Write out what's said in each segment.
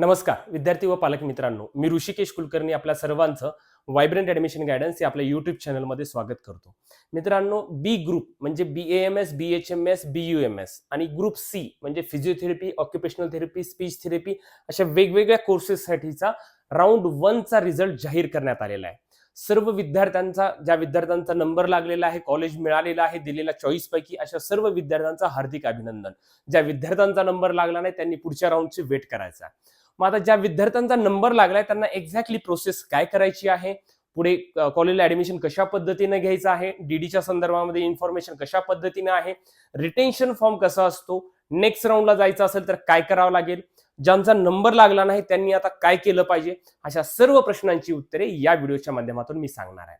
नमस्कार विद्यार्थी व पालक मित्रांनो मी ऋषिकेश कुलकर्णी आपल्या सर्वांचं वायब्रंट ऍडमिशन गायडन्स या आपल्या यूट्यूब चॅनलमध्ये स्वागत करतो. मित्रांनो बी ग्रुप म्हणजे B A M S B H M S B U M S आणि ग्रुप सी म्हणजे physiotherapy occupational therapy speech therapy अशा वेगवेगळ्या कोर्सेससाठीचा राऊंड वनचा रिझल्ट जाहीर करण्यात आलेला आहे. सर्व विद्यार्थ्यांचा ज्या विद्यार्थ्यांचा नंबर लागलेला आहे कॉलेज मिळालेला आहे दिलेल्या चॉईस पैकी अशा सर्व विद्यार्थ्यांचा हार्दिक अभिनंदन. ज्या विद्यार्थ्यांचा नंबर लागला नाही त्यांनी पुढच्या राऊंडची वेट करायचा आहे. मग आता ज्या विद्यार्थ्यांचा नंबर लागलाय त्यांना एक्झॅक्टली प्रोसेस काय करायची आहे? पुढे कॉलेजला ऍडमिशन कशा पद्धतीने घ्यायचं आहे? डीडीच्या संदर्भामध्ये इन्फॉर्मेशन कशा पद्धतीने आहे? रिटेन्शन फॉर्म कसा असतो? नेक्स्ट राऊंडला जायचं असेल तर काय करावं लागेल? ज्यांचा नंबर लागला नाही त्यांनी आता काय केलं पाहिजे? अशा सर्व प्रश्नांची उत्तरे या व्हिडिओच्या माध्यमातून मी सांगणार आहे.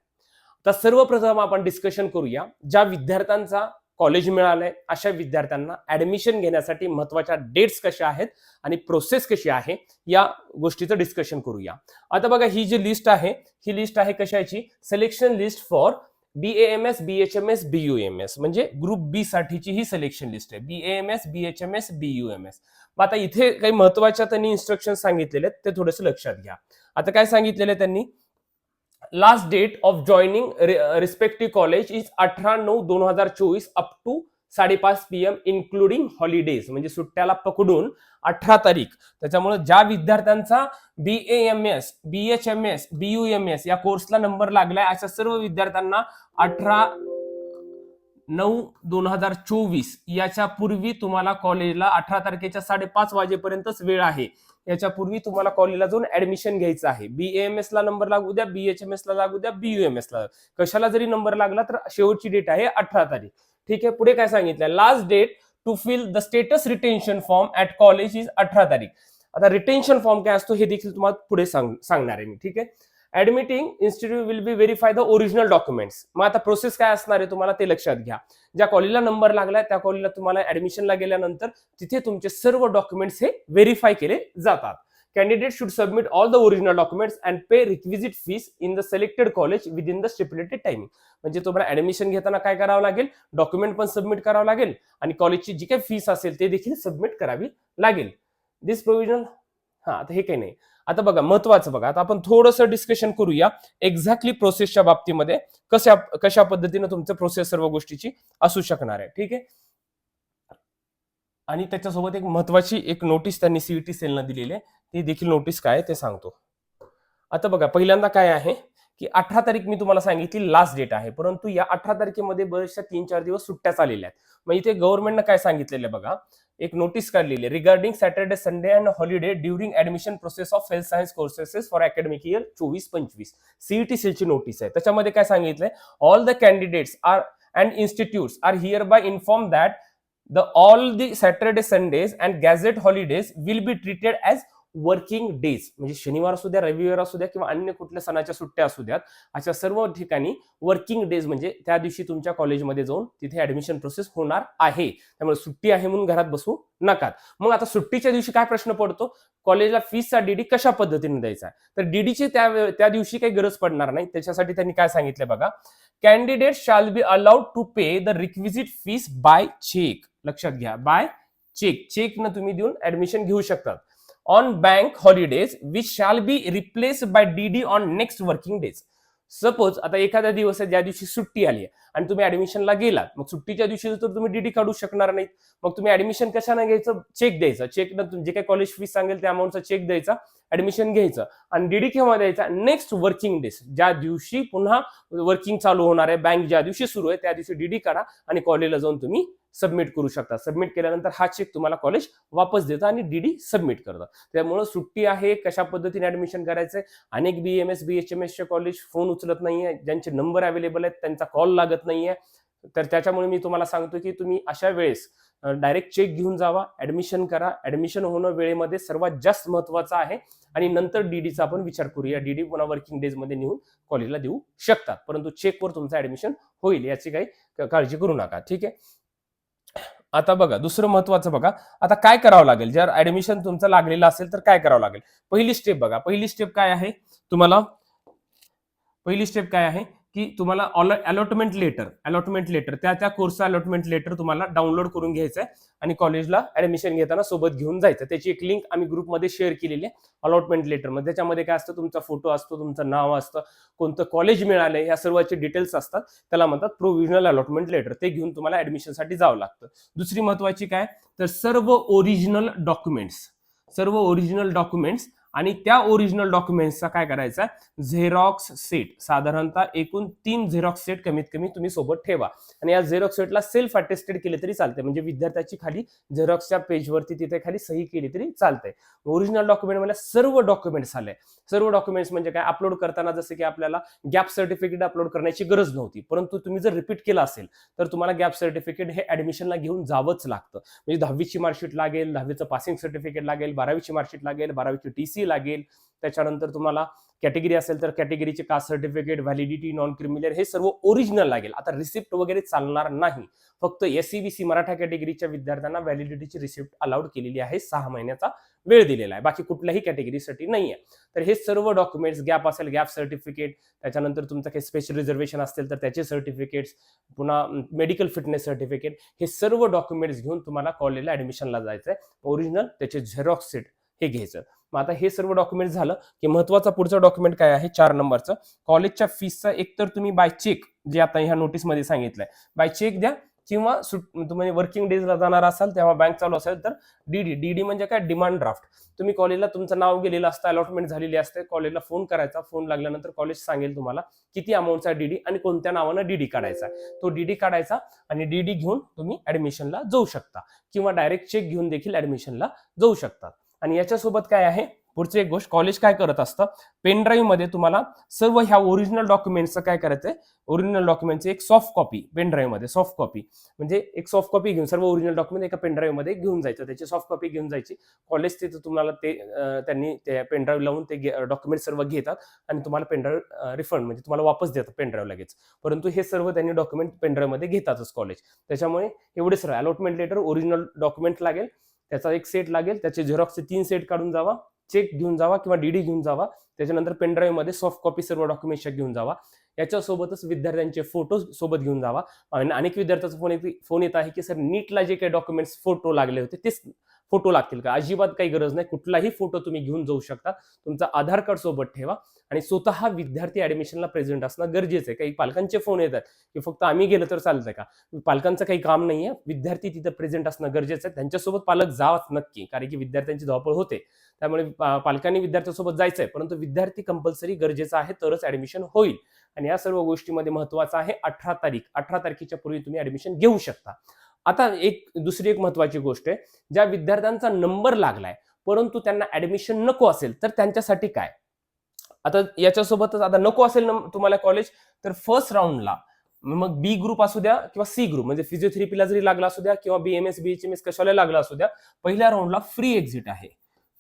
तर सर्वप्रथम आपण डिस्कशन करूया. ज्या विद्यार्थ्यांचा कॉलेज मिळालंय अशा विद्यार्थ्यांना ऍडमिशन घेण्यासाठी महत्त्वाच्या डेट्स कशा आहेत आणि प्रोसेस कशी आहे या गोष्टीचं डिस्कशन करूया. आता बघा ही जी लिस्ट आहे ही लिस्ट आहे कशाची? Selection list for B A M S B H M S B U M S म्हणजे ग्रुप बी साठीची ही सिलेक्शन लिस्ट आहे. B M S B H M S B U M S मग आता इथे काही महत्त्वाच्या त्यांनी इन्स्ट्रक्शन सांगितलेले आहेत ते थोडेसे लक्षात घ्या. आता काय सांगितलेलं आहे त्यांनी? Last date of joining respective college is अठरा नऊ दोन हजार चोवीस अप टू साडेपाच पी एम इन्क्लुडिंग हॉलिडेज म्हणजे सुट्ट्याला पकडून अठरा तारीख. त्याच्यामुळे ज्या विद्यार्थ्यांचा B A M S B H M S B U M S या कोर्सला नंबर लागलाय अशा सर्व विद्यार्थ्यांना अठरा नऊ दोन हजार चोवीस याच्या पूर्वी तुम्हाला कॉलेजला अठरा तारखेच्या साडेपाच वाजेपर्यंतच वेळ आहे. याच्या पूर्वी तुम्हाला कॉलेजला जाऊन ऍडमिशन घ्यायचं आहे. बी एम एस ला नंबर लागू द्या बी एच एम एस ला लागू द्या बी यू एम एस ला. कशाला जरी नंबर लागला तर शेवटची डेट आहे अठरा तारीख. ठीक आहे पुढे काय सांगितलं last date to fill the status retention form at college is अठरा तारीख. आता रिटेन्शन फॉर्म काय असतो हे देखील तुम्हाला पुढे सांग सांगणार आहे मी. ठीक आहे? Admitting institute will be verify the original documents मग आता प्रोसेस काय असणार आहे तुम्हाला ते लक्षात घ्या. ज्या कॉलेजला नंबर लागलाय त्या कॉलेजला तुम्हाला ऍडमिशनला गेल्यानंतर तिथे तुमचे सर्व डॉक्युमेंट्स हे व्हेरीफाय केले जातात. Candidate should submit all the original documents and pay requisite fees in the selected college within the stipulated timing म्हणजे तुम्हाला ऍडमिशन घेताना काय करावं लागेल? डॉक्युमेंट पण सबमिट करावं लागेल आणि कॉलेजची जी काही फीस असेल ते देखील सबमिट करावी लागेल. दिस प्रोव्हिजनल हा आता हे काही नाही. आता बघा महत्वाचं बघा. आता आपण थोडंसं डिस्कशन करूया एक्झॅक्टली प्रोसेसच्या बाबतीमध्ये कशा कशा पद्धतीनं तुमचं प्रोसेस सर्व गोष्टीची असू शकणार आहे. ठीक आहे? आणि त्याच्यासोबत एक महत्वाची एक नोटीस त्यांनी सीईटी सेलनं दिलेली आहे. ती देखील नोटीस काय आहे ते सांगतो. आता बघा पहिल्यांदा काय आहे? की अठरा तारीख मी तुम्हाला सांगितली लास्ट डेट आहे. परंतु या अठरा तारखेमध्ये बरेचशा तीन चार दिवस सुट्ट्या चाललेल्या आहेत. मग इथे गव्हर्नमेंटनं काय सांगितलेलं आहे बघा? एक नोटीस काढलेली आहे. Regarding Saturday Sunday and holiday during admission process of health science courses for academic year चोवीस पंचवीस सीईटी सेलची नोटीस आहे. त्याच्यामध्ये काय सांगितलंय? All the candidates are and institutes are hereby inform that the all the Saturday Sundays and gazette holidays will be treated as working days म्हणजे शनिवार असू द्या रविवार असू द्या किंवा अन्य कुठल्या सणाच्या सुट्ट्या असू द्यात अशा सर्व ठिकाणी वर्किंग डेज म्हणजे त्या दिवशी तुमच्या कॉलेजमध्ये जाऊन तिथे ऍडमिशन प्रोसेस होणार आहे. त्यामुळे सुट्टी आहे म्हणून घरात बसू नका. मग आता सुट्टीच्या दिवशी काय प्रश्न पडतो? कॉलेजला फीसचा डीडी कशा पद्धतीने द्यायचा आहे? तर डीडीची त्या त्या दिवशी काही गरज पडणार नाही. त्याच्यासाठी त्यांनी काय सांगितलं बघा? Candidate shall be allowed to pay the requisite fees by cheque लक्षात घ्या बाय चेक चेक न तुम्ही देऊन ऍडमिशन घेऊ शकतात. On bank holidays which shall be replace by DD on next working days suppose आता एखाद्या दिवस आहे ज्या दिवशी सुट्टी आली आहे आणि तुम्ही ऍडमिशनला गेलात मग सुट्टीच्या दिवशी तर तुम्ही डीडी काढू शकणार नाहीत. मग तुम्ही ऍडमिशन कशाने घ्यायचं? चेक द्यायचं. चेक जे काही कॉलेज फीस सांगेल त्या अमाऊंटचा चेक द्यायचा ऍडमिशन घ्यायचं. आणि डीडी केव्हा द्यायचा? नेक्स्ट वर्किंग डेज ज्या दिवशी पुन्हा वर्किंग चालू होणार आहे बँक ज्या दिवशी सुरू आहे त्या दिवशी डीडी काढा आणि कॉलेजला जाऊन तुम्ही सबमिट करू शकता सबमिट केल्यानंतर हा चेक तुम्हाला कॉलेज वापस देतं आणि डीडी सबमिट करतं. त्यामुळं सुट्टी आहे कशा पद्धतीने ऍडमिशन करायचंय? अनेक B M S B H M एसचे कॉलेज फोन उचलत नाहीये. ज्यांचे नंबर अवेलेबल आहेत त्यांचा कॉल लागत नाहीये. तर त्याच्यामुळे मी तुम्हाला सांगतो की तुम्ही अशा वेळेस डायरेक्ट चेक घेऊन जावा ऍडमिशन करा. ऍडमिशन होणं वेळेमध्ये सर्वात जास्त महत्वाचं आहे. आणि नंतर डीडीचा आपण विचार करूया. डीडी पुन्हा वर्किंग डेजमध्ये नेऊन कॉलेजला देऊ शकतात. परंतु चेकवर तुमचं ऍडमिशन होईल याची काही काळजी करू नका. ठीक आहे? आता बघा दुसरं महत्वाचं बघा. आता काय करावं लागेल? जर ऍडमिशन तुमचं लागलेलं असेल तर काय करावं लागेल? पहिली स्टेप बघा. पहिली स्टेप काय आहे? तुम्हाला? पहिली स्टेप काय आहे? की तुम्हाला अलॉटमेंट लेटर अलॉटमेंट लेटर त्या त्या कोर्सचा अलॉटमेंट लेटर तुम्हाला डाउनलोड करून घ्यायचं आहे आणि कॉलेजला ऍडमिशन घेताना सोबत घेऊन जायचं त्याची एक लिंक आम्ही ग्रुपमध्ये शेअर केलेली आहे अलॉटमेंट लेटरमध्ये. त्याच्यामध्ये काय असतं तुमचा फोटो असतो तुमचं नाव असतं कोणतं कॉलेज मिळालंय या सर्वाचे डिटेल्स असतात. त्याला म्हणतात प्रोव्हिजनल अलॉटमेंट लेटर ते घेऊन तुम्हाला ऍडमिशनसाठी जावं लागतं. दुसरी महत्वाची काय? तर सर्व ओरिजिनल डॉक्युमेंट्स सर्व ओरिजिनल डॉक्युमेंट्स आणि त्या ओरिजिनल डॉक्युमेंट्सचा काय करायचा झेरॉक्स सेट साधारणतः एकूण तीन झेरॉक्स सेट कमीत कमी तुम्ही सोबत ठेवा. आणि या झेरॉक्स सेटला सेल्फ अटेस्टेड केले तरी चालते म्हणजे विद्यार्थ्याची खाली झेरॉक्सच्या पेजवरती तिथे खाली सही केली तरी चालते ओरिजिनल डॉक्युमेंट म्हणजे सर्व डॉक्युमेंट्स आले. सर्व डॉक्युमेंट्स म्हणजे काय? अपलोड करताना जसं की आपल्याला गॅप सर्टिफिकेट अपलोड करण्याची गरज नव्हती. परंतु तुम्ही जर रिपीट केलं असेल तर तुम्हाला गॅप सर्टिफिकेट हे ऍडमिशनला घेऊन जावंच लागतं. म्हणजे दहावीची मार्कशीट लागेल दहावीचं पासिंग सर्टिफिकेट लागेल बारावीची मार्कशीट लागेल बारावीची टी सी लागेल. त्याच्यानंतर तुम्हाला कॅटेगरी असेल तर कॅटेगरीचे caste certificate validity non criminal हे सर्व ओरिजिनल लागेल. आता रिसिप्ट वगैरे चालणार नाही. फक्त एस सी मराठा कॅटेगरीच्या विद्यार्थ्यांना व्हॅलिडिटीची रिसिप्ट अलाउड केलेली आहे. सहा महिन्याचा वेळ दिलेला आहे. बाकी कुठल्याही कॅटेगरीसाठी नाही आहे तर हे सर्व डॉक्युमेंट्स गॅप असेल गॅप सर्टिफिकेट त्याच्यानंतर तुमचं काही स्पेशल रिझर्वेशन असेल तर त्याचे सर्टिफिकेट्स पुन्हा मेडिकल फिटनेस सर्टिफिकेट हे सर्व डॉक्युमेंट्स घेऊन तुम्हाला कॉलेजला ऍडमिशनला जायचं आहे ओरिजिनल त्याचे झेरॉक्स सीट हे घ्यायचं. मग आता हे सर्व डॉक्युमेंट झालं की महत्त्वाचा पुढचं डॉक्युमेंट काय आहे? चार नंबरचं. कॉलेजच्या फीसचा एकतर तुम्ही बाय चेक जे आता ह्या नोटीसमध्ये सांगितलंय बाय चेक द्या किंवा तुम्ही वर्किंग डेजला जाणार असाल तेव्हा बँक चालू असेल तर डीडी डीडी म्हणजे काय? डिमांड ड्राफ्ट तुम्ही कॉलेजला तुमचं नाव गेलेलं असतं अलॉटमेंट झालेली असते कॉलेजला फोन करायचा फोन लागल्यानंतर कॉलेज सांगेल तुम्हाला किती अमाऊंटचा डीडी आणि कोणत्या नावानं डीडी काढायचा तो डीडी काढायचा आणि डीडी घेऊन तुम्ही ऍडमिशनला जाऊ शकता किंवा डायरेक्ट चेक घेऊन देखील ऍडमिशनला जाऊ शकता. आणि याच्यासोबत काय आहे? पुढची एक गोष्ट कॉलेज काय करत असतं? पेन ड्राईव्हमध्ये तुम्हाला सर्व ह्या ओरिजिनल डॉक्युमेंटचं काय करायचंय? ओरिजिनल डॉक्युमेंटची एक सॉफ्ट कॉपी पेन ड्राईव्हमध्ये सॉफ्ट कॉपी म्हणजे एक सॉफ्ट कॉपी घेऊन सर्व ओरिजिनल डॉक्युमेंट एका पेन ड्राईव्हमध्ये घेऊन जायचं. त्याची सॉफ्ट कॉपी घेऊन जायची. कॉलेज तिथं तुम्हाला ते त्यांनी ते पेन ड्राईव्ह लावून ते डॉक्युमेंट सर्व घेतात आणि तुम्हाला पेन ड्राईव्ह रिफंड म्हणजे तुम्हाला वापस देतात पेन ड्राईव्ह लगेच. परंतु हे सर्व त्यांनी डॉक्युमेंट पेन ड्राईव्हमध्ये घेतातच कॉलेज त्याच्यामुळे एवढे सर्व अलॉटमेंट लेटर ओरिजिनल डॉक्युमेंट लागेल. त्याचा एक सेट लागेल. त्याचे झेरॉक्सचे तीन सेट काढून जावा. चेक घेऊन जावा किंवा डीडी घेऊन जावा. त्याच्यानंतर पेनड्राईव्हमध्ये सॉफ्ट कॉपी सर्व डॉक्युमेंट्स घेऊन जावा. याच्यासोबतच विद्यार्थ्यांचे फोटो सोबत घेऊन जावा. आणि अनेक विद्यार्थ्याचा फोन फोन येत आहे की सर नीटला जे काही डॉक्युमेंट्स फोटो लागले होते तेच फोटो लागतील का? अजिबात काही गरज नाही. कुठलाही फोटो तुम्ही घेऊन जाऊ शकता. तुमचा आधार कार्ड सोबत ठेवा आणि स्वतः विद्यार्थी ऍडमिशनला प्रेझेंट असणं गरजेचं आहे. काही पालकांचे फोन येतात की फक्त आम्ही गेलो तर चालतंय का? पालकांचं काही काम नाहीये विद्यार्थी तिथं प्रेझेंट असणं गरजेचं आहे. त्यांच्यासोबत पालक जावाच नक्की. कारण की विद्यार्थ्यांची धावपळ होते. त्यामुळे पालकांनी विद्यार्थ्यांसोबत जायचंय. परंतु विद्यार्थी कंपल्सरी गरजेचं आहे तरच ऍडमिशन होईल. आणि या सर्व गोष्टीमध्ये महत्वाचं आहे अठरा तारीख. अठरा तारखेच्या पूर्वी तुम्ही ऍडमिशन घेऊ शकता. आता एक दुसरी एक महत्वाची गोष्ट आहे ज्या विद्यार्थ्यांचा नंबर लागलाय परंतु त्यांना ऍडमिशन नको असेल तर त्यांच्यासाठी काय? आता याच्यासोबतच आता नको असेल तुम्हाला कॉलेज तर फर्स्ट राऊंडला मग बी ग्रुप असू द्या किंवा सी ग्रुप म्हणजे फिजिओथेरपीला जरी लागला असू द्या किंवा B M S B H S कशाला लागला असू द्या पहिल्या राऊंडला फ्री एक्झिट आहे.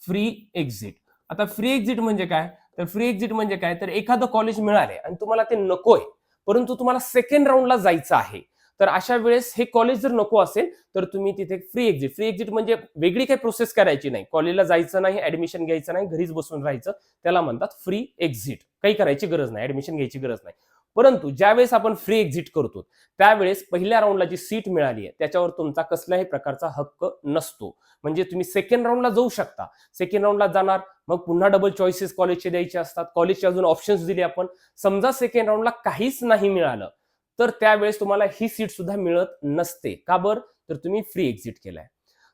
फ्री एक्झिट आता फ्री एक्झिट म्हणजे काय? तर फ्री एक्झिट म्हणजे काय? तर एखादं कॉलेज मिळाले आणि तुम्हाला ते नकोय परंतु तुम्हाला सेकंड राऊंडला जायचं आहे. तर अशा वेळेस हे कॉलेज जर नको असेल तर तुम्ही तिथे फ्री एक्झिट फ्री एक्झिट म्हणजे वेगळी काही प्रोसेस करायची नाही. कॉलेजला जायचं नाही ऍडमिशन घ्यायचं नाही घरीच बसून राहायचं. त्याला म्हणतात फ्री एक्झिट काही करायची गरज नाही ऍडमिशन घ्यायची गरज नाही. परंतु ज्यावेळेस आपण फ्री एक्झिट करतो त्यावेळेस पहिल्या राऊंडला जी सीट मिळाली आहे त्याच्यावर तुमचा कसल्याही प्रकारचा हक्क नसतो. म्हणजे तुम्ही सेकंड राऊंडला जाऊ शकता. सेकंड राऊंडला जाणार मग पुन्हा डबल चॉईसेस कॉलेजचे द्यायचे असतात. कॉलेजचे अजून ऑप्शन्स दिले आपण. समजा सेकंड राऊंडला काहीच नाही मिळालं तर त्यावेळेस तुम्हाला ही सीट सुद्धा मिळत नसते. का बरं? तर तुम्ही फ्री एक्झिट केलाय.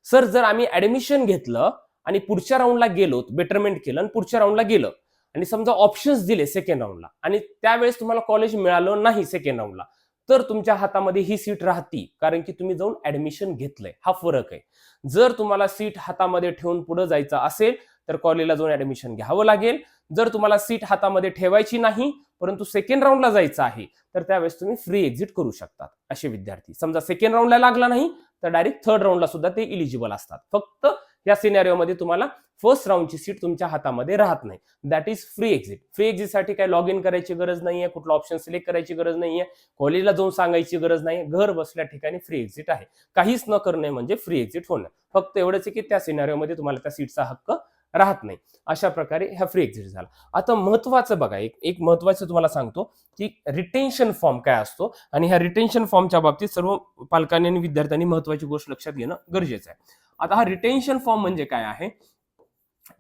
सर जर आम्ही ऍडमिशन घेतलं आणि पुढच्या राऊंडला गेलो बेटरमेंट केलं आणि पुढच्या राऊंडला गेलं आणि समजा ऑप्शन्स दिले सेकंड राऊंडला आणि त्यावेळेस तुम्हाला कॉलेज मिळालं नाही सेकंड राऊंडला तर तुमच्या हातामध्ये ही सीट राहती कारण की तुम्ही जाऊन ऍडमिशन घेतलंय. हा फरक आहे. जर तुम्हाला सीट हातामध्ये ठेवून पुढे जायचं असेल तर कॉलेजला जाऊन ऍडमिशन घ्यावं लागेल जर तुम्हाला सीट हातामध्ये ठेवायची नाही परंतु सेकंड राऊंडला जायचं आहे तर त्यावेळेस तुम्ही फ्री एक्झिट करू शकतात असे विद्यार्थी. समजा सेकंड राऊंडला लागला नाही तर डायरेक्ट थर्ड राऊंडला सुद्धा ते इलिजिबल असतात. फक्त या सिनेरिओमध्ये तुम्हाला फर्स्ट राऊंडची सीट तुमच्या हातामध्ये राहत नाही. That is free exit free एक्झिटसाठी काय लॉग इन करायची गरज नाहीये कुठला ऑप्शन सिलेक्ट करायची गरज नाहीये कॉलेजला जाऊन सांगायची गरज नाही घर बसल्या ठिकाणी फ्री एक्झिट आहे. काहीच न करणे म्हणजे फ्री एक्झिट होणं. फक्त एवढंच आहे की त्या सिनेरिओमध्ये तुम्हाला त्या सीटचा हक्क राहत नाही. अशा प्रकारे ह्या फ्री एक्झिट झाला. आता महत्वाचं बघा एक एक महत्वाचं तुम्हाला सांगतो की रिटेन्शन फॉर्म काय असतो आणि ह्या रिटेन्शन फॉर्मच्या बाबतीत सर्व पालकांनी आणि विद्यार्थ्यांनी महत्वाची गोष्ट लक्षात घेणं गरजेचं आहे. आता हा रिटेन्शन फॉर्म म्हणजे काय आहे?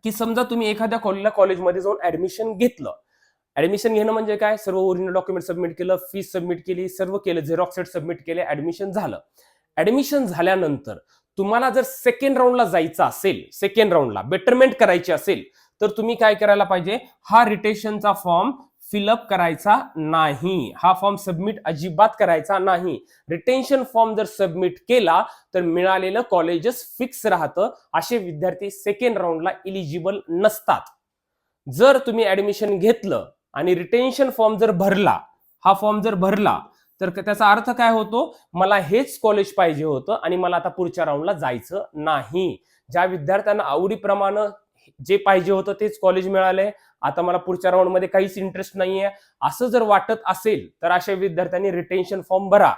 की समजा तुम्ही एखाद्या कॉलेजला कॉलेजमध्ये जाऊन ऍडमिशन घेतलं. ऍडमिशन घेणं म्हणजे काय? सर्व ओरिजिनल डॉक्युमेंट सबमिट केलं फीस सबमिट केली सर्व केलं झेरॉक्स सेट सबमिट केले ऍडमिशन झालं. ऍडमिशन झाल्यानंतर तुम्हाला जर सेकंड राऊंडला जायचं असेल सेकंड राऊंडला बेटरमेंट करायची असेल तर तुम्ही काय करायला पाहिजे? हा रिटेशनचा फॉर्म फिलअप करायचा नाही. हा फॉर्म सबमिट अजिबात करायचा नाही. रिटेन्शन फॉर्म जर सबमिट केला तर मिळालेलं कॉलेजेस फिक्स राहतं. असे विद्यार्थी सेकंड राऊंडला इलिजिबल नसतात. जर तुम्ही ऍडमिशन घेतलं आणि रिटेन्शन फॉर्म जर भरला हा फॉर्म जर भरला तर त्याचा अर्थ काय होतो? मला हेच कॉलेज पाहिजे होतं आणि मला आता पुढच्या राऊंडला जायचं नाही. ज्या विद्यार्थ्यांना आवडीप्रमाणे जे पाहिजे होतं तेच कॉलेज मिळालंय आता मला पुढच्या राऊंडमध्ये काहीच इंटरेस्ट नाहीये. असं जर वाटत असेल तर अशा विद्यार्थ्यांनी रिटेन्शन फॉर्म भरा.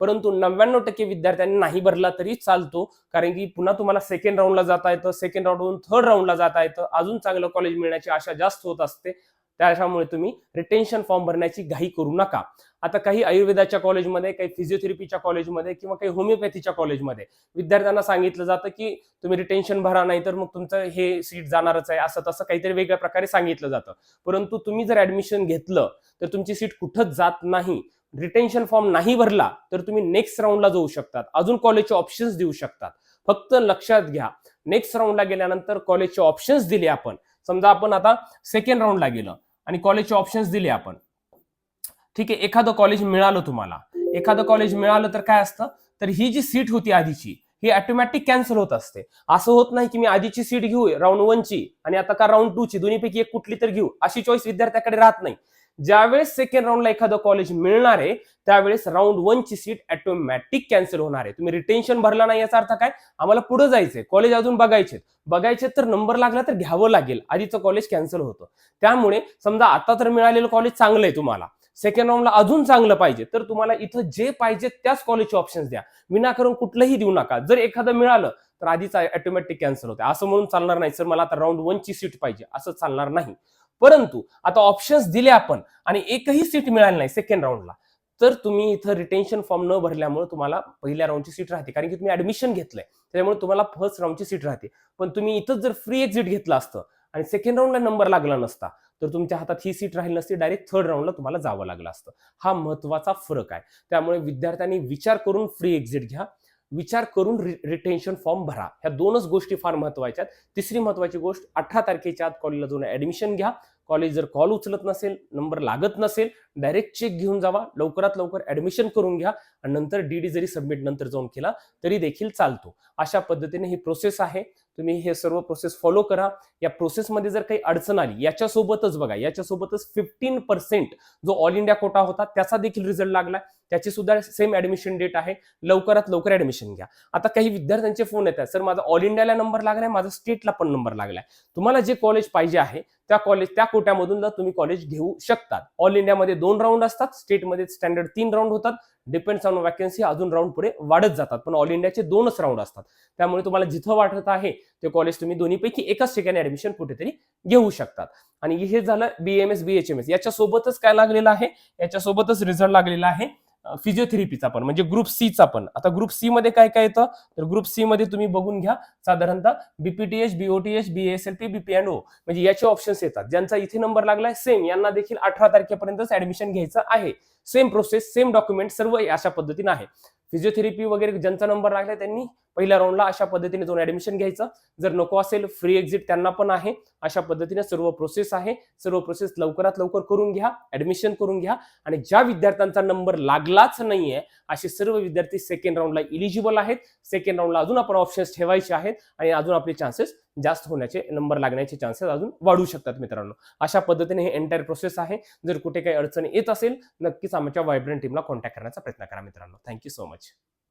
परंतु नव्याण्णव टक्के विद्यार्थ्यांनी नाही भरला तरी चालतो. कारण की पुन्हा तुम्हाला सेकंड राऊंडला जाता येतं. सेकंड राऊंडवरून थर्ड राऊंडला जाता येतं. अजून चांगलं कॉलेज मिळण्याची आशा जास्त होत असते. त्याच्यामुळे तुम्ही रिटेन्शन फॉर्म भरण्याची घाई करू नका. आता काही आयुर्वेदाच्या कॉलेजमध्ये काही फिजिओथेरपीच्या कॉलेजमध्ये किंवा काही होमिओपॅथीच्या कॉलेजमध्ये विद्यार्थ्यांना सांगितलं जातं की तुम्ही रिटेन्शन भरा नाही तर मग तुमचं हे सीट जाणारच आहे असं तसं काहीतरी वेगळ्या प्रकारे सांगितलं जातं. परंतु तुम्ही जर ऍडमिशन घेतलं तर तुमची सीट कुठंच जात नाही. रिटेन्शन फॉर्म नाही भरला तर तुम्ही नेक्स्ट राऊंडला जाऊ शकतात. अजून कॉलेजचे ऑप्शन्स देऊ शकतात. फक्त लक्षात घ्या. नेक्स्ट राऊंडला गेल्यानंतर कॉलेजचे ऑप्शन्स दिले आपण. समजा आपण आता सेकंड राऊंडला गेलं आणि कॉलेजचे ऑप्शन्स दिले आपण. ठीक आहे एखादं कॉलेज मिळालं तुम्हाला. एखादं कॉलेज मिळालं तर काय असतं? तर ही जी सीट होती आधीची ही ऑटोमॅटिक कॅन्सल होत असते. असं होत नाही की मी आधीची सीट घेऊ राऊंड वनची आणि आता का राऊंड टू ची दोन्हीपैकी एक कुठली तर घेऊ अशी चॉईस विद्यार्थ्याकडे राहत नाही. ज्यावेळेस सेकंड राऊंडला एखादं कॉलेज मिळणार आहे त्यावेळेस राऊंड वन ची सीट ऑटोमॅटिक कॅन्सल होणार आहे. तुम्ही रिटेन्शन भरला नाही याचा अर्थ काय? आम्हाला पुढे जायचंय. कॉलेज अजून बघायचे बघायचे तर नंबर लागला तर घ्यावं लागेल. आधीचं कॉलेज कॅन्सल होतं. त्यामुळे समजा आता तर मिळालेलं कॉलेज चांगलं आहे तुम्हाला. सेकंड राऊंडला अजून चांगलं पाहिजे. तर तुम्हाला इथं जे पाहिजे त्याच कॉलेजचे ऑप्शन्स द्या. विनाकारण कुठलंही देऊ नका. जर एखादं मिळालं तर आधीच ऑटोमॅटिक कॅन्सल होते. असं म्हणून चालणार नाही. सर मला आता राऊंड वनची सीट पाहिजे. असं चालणार नाही. परंतु आता ऑप्शन्स दिले आपण आणि एकही सीट मिळाली नाही सेकंड राऊंडला तर तुम्ही इथं रिटेन्शन फॉर्म न भरल्यामुळे तुम्हाला पहिल्या राऊंडची सीट राहते. कारण की तुम्ही ऍडमिशन घेतलंय. त्यामुळे तुम्हाला फर्स्ट राऊंडची सीट राहते. पण तुम्ही इथं जर फ्री एक्झिट घेतलं असतं आणि सेकंड राऊंडला नंबर लागला नसता तर तुमच्या हातात ही सीट राहिली नसती डायरेक्ट थर्ड राऊंडला तुम्हाला जावं लागलं असतं. हा महत्त्वाचा फरक आहे. त्यामुळे विद्यार्थ्यांनी विचार करून फ्री एक्झिट घ्या. विचार करून रिटेन्शन फॉर्म भरा. ह्या दोनच गोष्टी फार महत्त्वाच्या आहेत. तिसरी महत्वाची गोष्ट अठरा तारखेच्या आत कॉलेजला जाऊन ऍडमिशन घ्या. कॉलेज जर कॉल उचलत नसेल नंबर लागत नसेल डायरेक्ट चेक घेऊन जावा. लवकरात लवकर ऍडमिशन करून घ्या आणि नंतर डीडी जरी सबमिट नंतर जाऊन केला तरी देखील चालतो. अशा पद्धतीने ही प्रोसेस आहे. तुम्ही हे सर्व प्रोसेस फॉलो करा. या प्रोसेसमध्ये जर काही अडचण आली याच्यासोबतच बघा याच्यासोबतच फिफ्टीन पर्सेंट जो ऑल इंडिया कोटा होता त्याचा देखील रिझल्ट लागला. त्याची सुद्धा सेम ऍडमिशन डेट आहे. लवकरात लवकर ऍडमिशन घ्या. आता काही विद्यार्थ्यांचे फोन येतात. सर माझा ऑल इंडियाला नंबर लागलाय माझा स्टेटला पण नंबर लागलाय. तुम्हाला जे कॉलेज पाहिजे आहे त्या कॉलेज त्या कोट्यामधून तुम्ही कॉलेज घेऊ शकतात. ऑल इंडियामध्ये दोन राऊंड असतात. स्टेटमध्ये स्टँडर्ड तीन राऊंड होतात. डिपेंड्स ऑन वॅकन्सी अजून राऊंड पुढे वाढत जातात. पण ऑल इंडियाचे दोनच राऊंड असतात. त्यामुळे तुम्हाला जिथं वाटत आहे ते कॉलेज तुम्ही दोन्हीपैकी एकाच ठिकाणी ऍडमिशन कुठेतरी घेऊ शकतात. आणि हे झालं बीएमएस बीएचएमएस याच्यासोबतच काय लागलेलं आहे? याच्यासोबतच रिझल्ट लागलेला आहे फिजिओथेरपीचा पण म्हणजे ग्रुप सीचा पण. आता ग्रुप सी मध्ये काय काय येतं? तर ग्रुप सी मध्ये तुम्ही बघून घ्या साधारणतः बीपीटीएच बीओटीएच बीएसएलपी बीपीएनओ म्हणजे याचे ऑप्शन्स येतात. ज्यांचा इथे नंबर लागलाय सेम यांना देखील अठरा तारखेपर्यंतच ऍडमिशन घ्यायचं आहे. सेम प्रोसेस सेम डॉक्युमेंट सर्व अशा पद्धतीने आहे. फिजिओथेरपी वगैरे ज्यांचा नंबर लागला त्यांनी पहिल्या राऊंडला अशा पद्धतीने जाऊन ऍडमिशन घ्यायचं. जर नको असेल फ्री एक्झिट त्यांना पण आहे. अशा पद्धतीने सर्व प्रोसेस आहे. सर्व प्रोसेस लवकरात लवकर करून घ्या ऍडमिशन करून घ्या. आणि ज्या विद्यार्थ्यांचा नंबर लागलाच नाहीये असे सर्व विद्यार्थी सेकंड राऊंडला इलिजिबल आहेत. सेकंड राऊंडला अजून आपण ऑप्शन्स ठेवायचे आहेत आणि अजून आपले चान्सेस जास्त होण्याचे नंबर लागण्याचे चान्सेस अजून वाढू शकतात मित्रांनो. अशा पद्धतीने हे एंटायर प्रोसेस आहे. जर कुठे काही अडचण येत असेल नक्कीच आमच्या व्हायब्रंट टीमला कॉन्टॅक्ट करण्याचा प्रयत्न करा मित्रांनो. Thank you so much